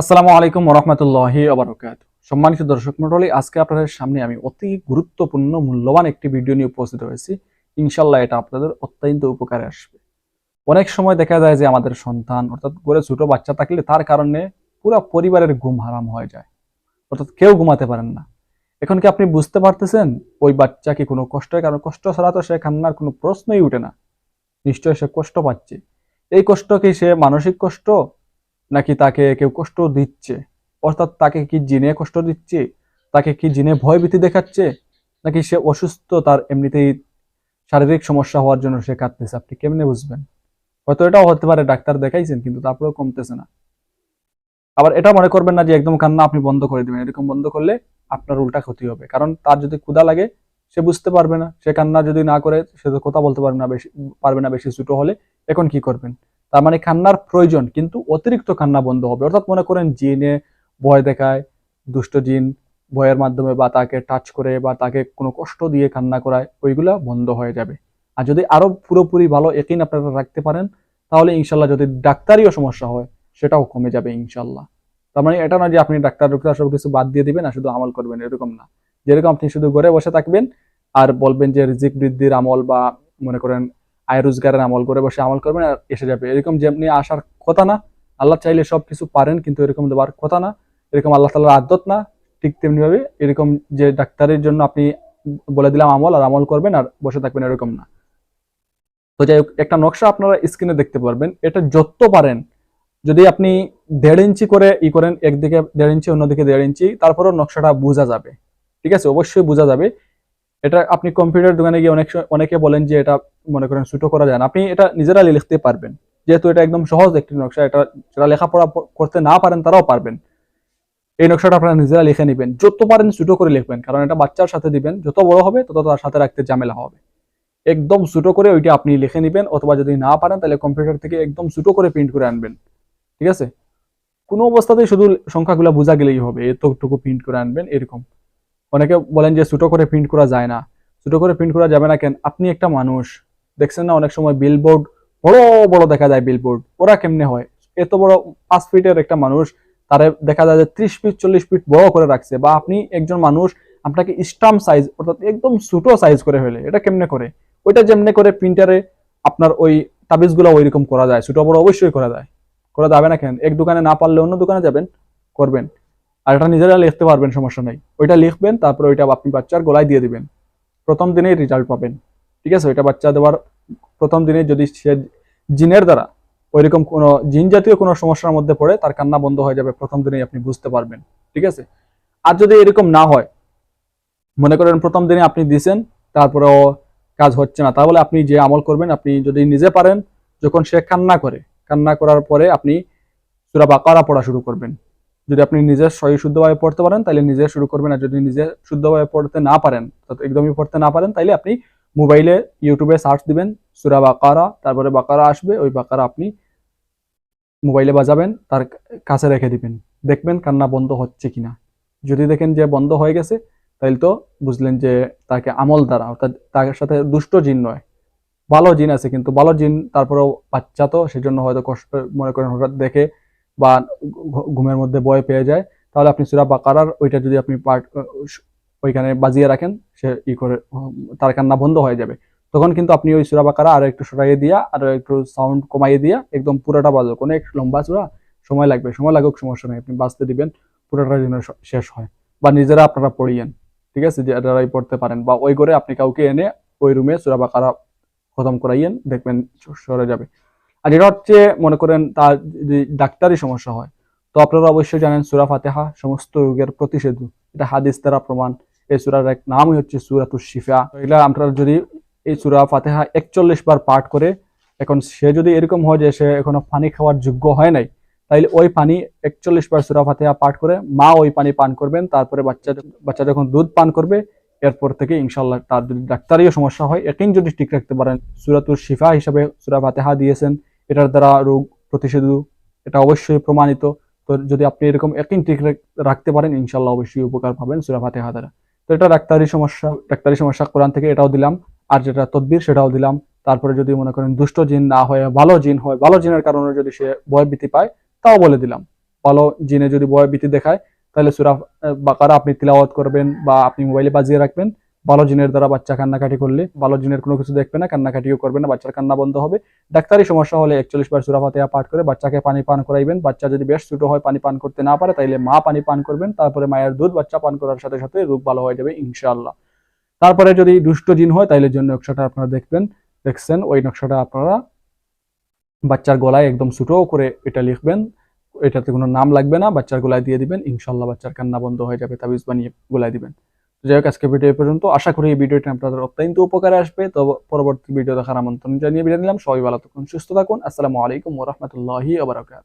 আসসালামু আলাইকুম রহমতুল্লাহি আবরকাত সম্মানিত দর্শক মন্ডলী আজকে আপনাদের সামনে আমি অতি গুরুত্বপূর্ণ, মূল্যবান একটি ভিডিও নিয়ে উপস্থিত হয়েছি। ইনশাল্লাহ এটা আপনাদের অত্যন্ত উপকারে আসবে। অনেক সময় দেখা যায় যে আমাদের সন্তান, অর্থাৎ ঘরে ছোট বাচ্চা থাকলে তার কারণে পুরো পরিবারের ঘুম হারাম হয়ে যায়। অর্থাৎ কেউ ঘুমাতে পারেন না। এখন কি আপনি বুঝতে পারতেছেন ওই বাচ্চা কি কোনো কষ্টের কারণ, কষ্ট ছাড়া তো সে কান্নার কোনো প্রশ্নই উঠে না? নিশ্চয় সে কষ্ট পাচ্ছে। এই কষ্ট কি সে মানসিক কষ্ট? নাকি তাকে কেউ কষ্ট দিচ্ছে? অর্থাৎ তাকে কি জিনে কষ্ট দিচ্ছে? তাকে কি জিনে ভয় ভীতি দেখাচ্ছে? নাকি সে অসুস্থ, তার এমনিতেই শারীরিক সমস্যা হওয়ার জন্য সে কাঁদতেছে? আপনি কেমনে বুঝবেন? হয়তো এটাও হতে পারে, ডাক্তার দেখাইছেন, কিন্তু তারপরেও কমতেছে না। আবার এটা মনে করবেন না যে একদম কান্না আপনি বন্ধ করে দিবেন। এরকম বন্ধ করলে আপনার উল্টা ক্ষতি হবে। কারণ তার যদি ক্ষুধা লাগে, সে বুঝতে পারবে না। সে কান্না যদি না করে, সে তো কথা বলতে পারবে না, বেশি, পারবে না বেশি ছোট হলে। এখন কি করবেন? তার মানে কান্নার প্রয়োজন, কিন্তু অতিরিক্ত কান্না বন্ধ হবে। অর্থাৎ মনে করেন জিনে ভয় দেখায়, দুষ্ট জিন ভয়ের মাধ্যমে বা তাকে টাচ করে বা তাকে কোনো কষ্ট দিয়ে কান্না করায়, ওইগুলা বন্ধ হয়ে যাবে। আর যদি আরও পুরোপুরি ভালো একই আপনারা রাখতে পারেন, তাহলে ইনশাল্লাহ যদি ডাক্তারিও সমস্যা হয়, সেটাও কমে যাবে ইনশাল্লাহ তার মানে এটা না যে আপনি ডাক্তার ডাক্তার সব কিছু বাদ দিয়ে দিবেন আর শুধু আমল করবেন, এরকম না। যেরকম আপনি শুধু ঘরে বসে থাকবেন আর বলবেন যে রিজিক বৃদ্ধির আমল বা মনে করেন আয় রোজগারের আমল করে বসে আমল করবেন আর এসে যাবে। এরকম যেমনি আসার কথা না, আল্লাহ চাইলে সব কিছু পারেন, কিন্তু এরকম দেওয়ার কথা না। এরকম আল্লাহ তালার আদত না, ঠিক তেমনি ভাবে এরকম যে ডাক্তারের জন্য আপনি বলে দিলাম আমল আর আমল করবেন আর বসে থাকবেন এরকম না। তো যাই হোক, একটা নকশা আপনারা স্ক্রিনে দেখতে পারবেন। এটা যত পারেন, যদি আপনি দেড় ইঞ্চি করে ই করেন, একদিকে দেড় ইঞ্চি, অন্যদিকে দেড় ইঞ্চি, তারপরেও নকশাটা বোঝা যাবে। ঠিক আছে? অবশ্যই বোঝা যাবে। এটা আপনি কম্পিউটার দোকানে গিয়ে অনেক অনেকে বলেন যে এটা মনে করেন ছোট করা যায় না। আপনি এটা নিজেরা লিখতে পারবেন। যেহেতু এটা একদম সহজ একটি নকশা, এটা যারা লেখাপড়া করতে না পারেন তারাও পারবেন। এই নকশাটা আপনারা নিজেরা লিখে নেবেন। যত পারেন ছোট করে লিখবেন, কারণ এটা বাচ্চার সাথে দিবেন। যত বড় হবে, তত তার সাথে রাখতে ঝামেলা হবে। একদম ছোট করে ওইটা আপনি লিখে নেবেন, অথবা যদি না পারেন, তাহলে কম্পিউটার থেকে একদম ছোট করে প্রিন্ট করে আনবেন। ঠিক আছে? কোনো অবস্থাতেই শুধু সংখ্যাগুলো বোঝা গেলেই হবে, এতটুকু প্রিন্ট করে আনবেন, এরকম। অনেকে বলেন যে ছোট করে প্রিন্ট করা যায় না। ছোট করে প্রিন্ট করা যাবে না কেন? আপনি একটা মানুষ। দেখছেন না অনেক সময় বিলবোর্ড বড় বড় দেখা যায় বিলবোর্ড ওরা কেমনে হয়? এত বড় পাঁচ ফিটের একটা মানুষ, তারে দেখা যায় যে ত্রিশ ফিট, চল্লিশ ফিট বড় করে রাখছে। বা আপনি একজন মানুষ, আপনাকে স্টাম্প সাইজ অর্থাৎ একদম ছোট সাইজ করে ফেলে। এটা কেমনে করে? ওইটা যেমনে করে প্রিন্টারে আপনার ওই তাবিজগুলো ওইরকম করা যায়। ছোট বড় অবশ্যই করা যায়। করা যাবে না কেন? এক দোকানে না পারলে অন্য দোকানে যাবেন, করবেন। আর এটা নিজেরা লিখতে পারবেন, সমস্যা নেই। ওইটা লিখবেন, তারপর ওইটা আপনি বাচ্চার গলায় দিয়ে দিবেন। প্রথম দিনেই রেজাল্ট পাবেন। ঠিক আছে? ওইটা বাচ্চা দেওয়ার প্রথম দিনে যদি সে জিনের দ্বারা ওইরকম কোনো জিন জাতীয় কোনো সমস্যার মধ্যে পড়ে, তার কান্না বন্ধ হয়ে যাবে, প্রথম দিনেই আপনি বুঝতে পারবেন। ঠিক আছে? আর যদি এরকম না হয়, মনে করেন প্রথম দিনে আপনি দিছেন, তারপরেও কাজ হচ্ছে না, তাহলে আপনি যে আমল করবেন, আপনি যদি নিজে পারেন, যখন সে কান্না করে, কান্না করার পরে আপনি সুরা বাকারা পড়া শুরু করবেন। যদি আপনি নিজের সহি শুদ্ধভাবে পড়তে পারেন তাহলে নিজে শুরু করবেন। আর যদি নিজে শুদ্ধভাবে পড়তে না পারেন একদমই পড়তে না পারেন তাহলে আপনি মোবাইলে, ইউটিউবে সার্চ দিবেন সুরা বাকারা, তারপরে বাকারা আসবে, ওই বাকারা আপনি মোবাইলে বাজাবেন, তার কাছে রেখে দিবেন। দেখবেন কান্না বন্ধ হচ্ছে কিনা। যদি দেখেন যে বন্ধ হয়ে গেছে তাহলে তো বুঝলেন যে তাকে আমল দ্বারা, অর্থাৎ তার সাথে দুষ্ট জিন নয়। ভালো জিন আছে, কিন্তু ভালো জিন, তারপরেও বাচ্চা তো, সেজন্য হয়তো কষ্ট মনে করেন হঠাৎ দেখে বা ঘুমের মধ্যে বয় পেয়ে যায়, তাহলে আপনি সুরা বাকারার ওইটা যদি আপনি পার্ট ওইখানে বাজিয়ে রাখেন, সে ই করে তার কান্না বন্ধ হয়ে যাবে। তখন কিন্তু আপনি ওই সুরা বাকারা আরও একটু সরাইয়ে দিয়া, আরও একটু সাউন্ড কমাইয়ে দিয়া, একদম পুরোটা বাজুক অনেক লম্বা সুরা সময় লাগবে, সময় লাগুক, সমস্যা নেই। আপনি বাঁচতে দিবেন, পুরোটা যেন শেষ হয়। বা নিজেরা আপনারা পড়িয়েন, ঠিক আছে? যারাই পড়তে পারেন, বা ওই করে আপনি কাউকে এনে ওই রুমে সুরা বাকারা খতম করাইয়েন, দেখবেন সরে যাবে। আর এটা হচ্ছে মনে করেন তার যদি ডাক্তারি সমস্যা হয়, তো আপনারা অবশ্যই জানেন সুরা ফাতেহা সমস্ত রোগের প্রতিষেধু। এটা হাদিস দ্বারা প্রমাণ। এই সুরার এক নামই হচ্ছে সুরাতুর শিফা। এগুলা আপনারা যদি এই সুরা ফাতেহা একচল্লিশ বার পাঠ করে, এখন সে যদি এরকম হয় যে সে এখনও পানি খাওয়ার যোগ্য হয় নাই, তাইলে ওই পানি একচল্লিশ বার সুরা ফাতেহা পাঠ করে মা ওই পানি পান করবেন। তারপরে বাচ্চা বাচ্চা যখন দুধ পান করবে, এরপর থেকে ইনশাল্লাহ তার যদি ডাক্তারিও সমস্যা হয়। এটাই যদি ঠিক রাখতে পারেন সুরাতুর শিফা হিসাবে সুরা ফাতেহা দিয়েছেন এটার দ্বারা রোগ প্রতিষেধু, এটা অবশ্যই প্রমাণিত। তো যদি আপনি এরকম একই ঠিক রাখতে পারেন ইনশাল্লাহ অবশ্যই উপকার পাবেন সুরা ফাতেহা দ্বারা। তো এটা ডাক্তারি সমস্যা ডাক্তারি সমস্যা কোরআন থেকে এটাও দিলাম, আর যেটা তদবির সেটাও দিলাম। তারপরে যদি মনে করেন দুষ্ট জিন না হয়, ভালো জিন হয়, ভালো জিনের কারণে যদি সে ভয় ভীতি পায়, তাও বলে দিলাম। ভালো জিনে যদি ভয় ভীতি দেখায়, তাহলে সুরা বাকারা আপনি তিলাওয়াত করবেন বা আপনি মোবাইলে বাজিয়ে রাখবেন। ভালো জিনের দ্বারা বাচ্চা কান্নাকাটি করলে ভালো জিনের কোনো কিছু দেখবে না, কান্নাকাটিও করবে না, বাচ্চার কান্না বন্ধ হবে। ডাক্তারি সমস্যা হলে একচল্লিশ বার সুরা ফাতিহা পাঠ করে বাচ্চাকে পানি পান করাইবেন। বাচ্চা যদি বেশ ছোটো হয়, পানি পান করতে না পারে, তাইলে মা পানি পান করবেন, তারপরে মায়ের দুধ বাচ্চা পান করার সাথে সাথে রোগ ভালো হয়ে যাবে ইনশাআল্লাহ। তারপরে যদি দুষ্ট জিন হয়, তাইলে জন্য নকশাটা আপনারা দেখবেন, দেখছেন, ওই নকশাটা আপনারা বাচ্চার গলায় একদম ছোটো করে এটা লিখবেন। এটাতে কোনো নাম লাগবে না, বাচ্চার গলায় দিয়ে দিবেন ইনশাল্লাহ বাচ্চার কান্না বন্ধ হয়ে যাবে, তাবিজ বানিয়ে গলায় দিবেন। যাই হোক আজকে ভিডিও পর্যন্ত। আশা করি এই ভিডিওটি আপনাদের অত্যন্ত উপকারে আসবে। তো পরবর্তী ভিডিও দেখার আমন্ত্রণ জানিয়ে বিদায় নিলাম। সবাই ভালো থাকুন, সুস্থ থাকুন। আসসালামু আলাইকুম ওরহমতুল্লাহি আবরাকাত